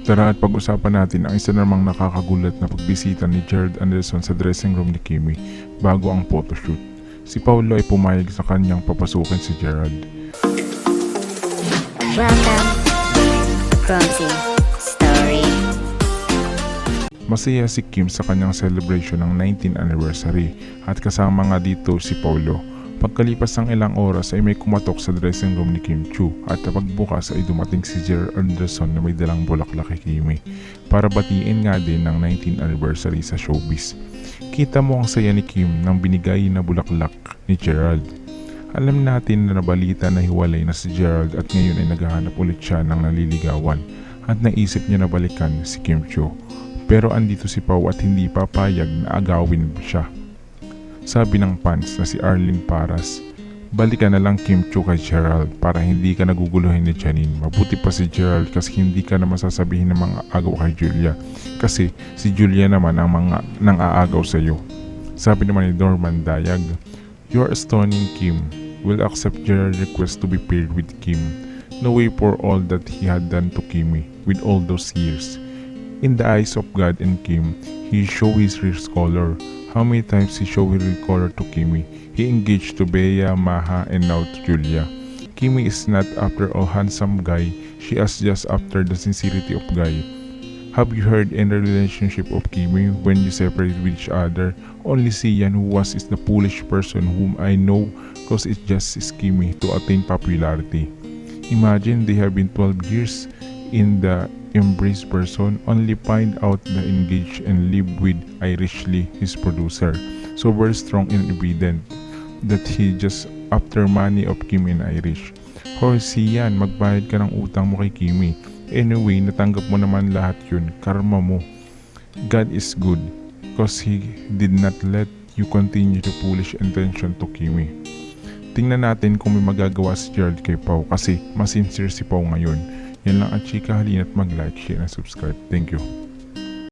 Tara at pag-usapan natin ang isa namang nakakagulat na pagbisita ni Gerald Anderson sa dressing room ni Kimi bago ang photoshoot. Si Paulo ay pumayag sa kanyang papasukin si Gerald. Welcome Story. Masaya si Kim sa kanyang celebration ng 19th anniversary at kasama nga dito si Paulo. Pagkalipas ng ilang oras ay may kumatok sa dressing room ni Kim Chu at pagbukas ay dumating si Gerald Anderson na may dalang bulaklak kay Kimi para batiin nga din ng 19th anniversary sa showbiz. Kita mo ang saya ni Kim nang binigay na bulaklak ni Gerald. Alam natin na nabalita na hiwalay na si Gerald at ngayon ay naghahanap ulit siya ng naliligawan at naisip niya na balikan si Kim Chu. Pero andito si Pau at hindi papayag na agawin siya. Sabi ng fans na si Arlene Paras, balikan na lang Kim Chu kay Gerald para hindi ka naguguluhin ni Janine. Mabuti pa si Gerald kasi hindi ka na masasabihin ng mga agaw kay Julia kasi si Julia naman ang mga nang aagaw sa iyo. Sabi naman ni Norman Dayag, You are stunning Kim. Will accept Gerald's request to be paired with Kim. No way for all that he had done to Kimi with all those years. In the eyes of God and Kim, he showed his real color. How many times he showed his color to Kimi? He engaged to Bea, Maha, and now to Julia. Kimi is not after a handsome guy, she is just after the sincerity of guy. Have you heard in the relationship of Kimi when you separate with each other? Only Sian who was is the foolish person whom I know cause it just is Kimi to attain popularity. Imagine they have been 12 years in the embrace person only find out the engaged and live with Irishly his producer. So very strong and evident that he just after money of Kim and Irish. Hoy Sian, magbayad ka ng utang mo kay Kimi. Anyway, natanggap mo naman lahat yun. Karma mo. God is good because He did not let you continue to foolish intention to Kimi. Tingnan natin kung may magagawa si Gerald kay Pau kasi mas sincere si Pau ngayon. Yan lang at chika halina't mag-like, share, and subscribe. Thank you.